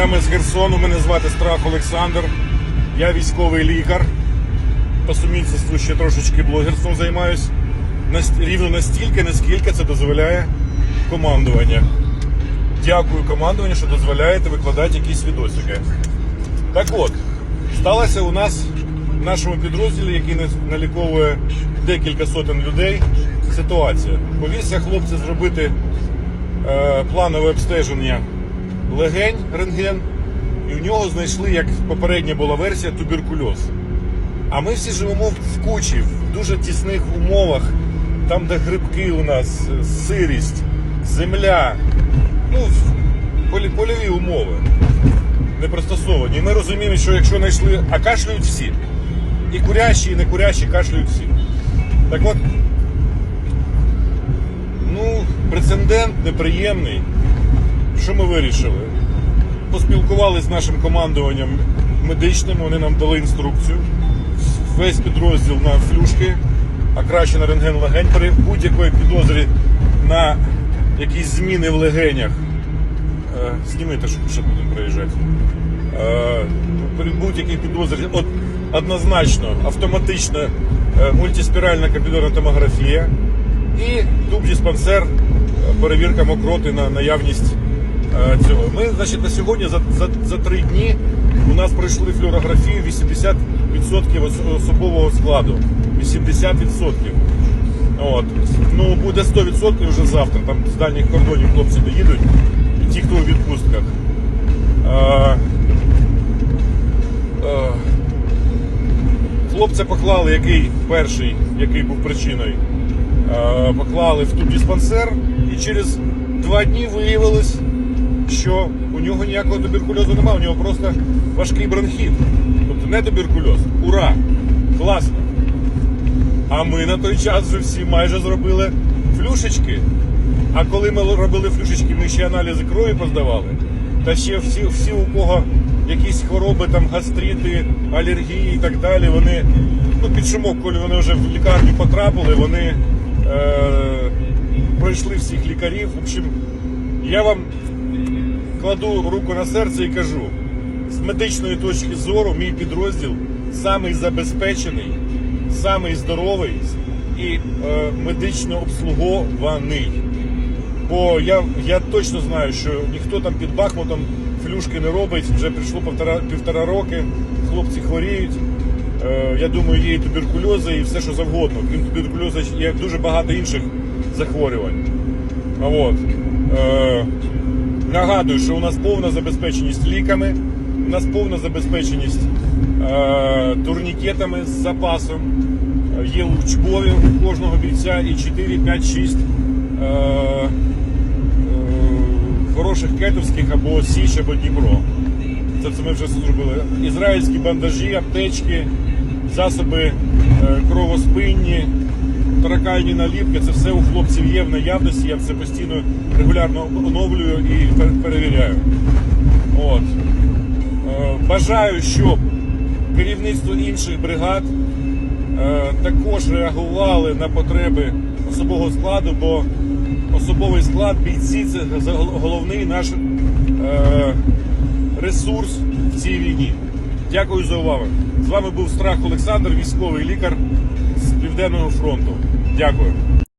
днями з Херсону. Мене звати Страх Олександр. Я військовий лікар. По сумісництву ще трошечки блогерством займаюсь. Рівно настільки, наскільки це дозволяє командування. Дякую командуванню, що дозволяєте викладати якісь відосики. Так от, сталося у нас в нашому підрозділі, який наліковує декілька сотень людей, ситуація. Повівся хлопці зробити е, планове обстеження легень рентген, і в нього знайшли, як попередня була версія, туберкульоз. А ми всі живемо в кучі, в дуже тісних умовах, там, де грибки у нас, сирість, земля, ну, польові умови не пристосовані. Ми розуміємо, що якщо знайшли, а кашлюють всі. І курящі, і не курящі кашлюють всі. Так от, ну, прецедент неприємний. Що ми вирішили? Поспілкувалися з нашим командуванням медичним, вони нам дали інструкцію. Весь підрозділ на флюшки, а краще на рентген легень при будь-якої підозрі на якісь зміни в легенях. Е, Знімайте, що ще будемо приїжджати. Е, При будь-якій підозрі от, однозначно автоматична е, мультиспіральна комп'ютерна томографія і туб-диспансер, е, перевірка мокроти на наявність цього. Ми, значить, на сьогодні за, за, за три дні у нас пройшли флюорографію 80% особового складу. 80%. От. Ну, буде 100% вже завтра. Там з дальніх кордонів хлопці доїдуть. Ті, хто у відпустках. Е, е, Хлопця поклали, який перший, який був причиною, е, поклали в тубдиспансер, і через два дні виявилось, що у нього ніякого туберкульозу немає, у нього просто важкий бронхіт. Тобто не туберкульоз. Ура! Класно! А ми на той час вже всі майже зробили флюшечки. А коли ми робили флюшечки, ми ще аналізи крові поздавали. Та ще всі, всі у кого якісь хвороби, там гастрити, алергії і так далі, вони ну, під шумок, коли вони вже в лікарню потрапили, вони е, пройшли всіх лікарів. В общем, я вам кладу руку на серце і кажу: з медичної точки зору, мій підрозділ самий забезпечений, самий здоровий і е, медично обслугований. Бо я, я точно знаю, що ніхто там під Бахмутом флюшки не робить. Вже прийшло півтора, півтора роки, хлопці хворіють. Е, я думаю, є і туберкульози, і все, що завгодно. Крім туберкульозу, є дуже багато інших захворювань. А От. Е, нагадую, що у нас повна забезпеченість ліками, у нас повна забезпеченість е, турнікетами з запасом. Є учбові у кожного бійця і 4, 5, 6 е, е, хороших кетовських або Січ, або Дніпро. Це, це ми вже зробили. Ізраїльські бандажі, аптечки, засоби е, кровоспинні, торакальні наліпки. Це все у хлопців є в наявності. Я це постійно регулярно оновлюю і перевіряю. От. Е, Бажаю, щоб керівництво інших бригад е, також реагували на потреби особового складу, бо особовий склад, бійці це головний наш е, ресурс в цій війні. Дякую за увагу. З вами був Страх Олександр, військовий лікар Південного фронту. Дякую.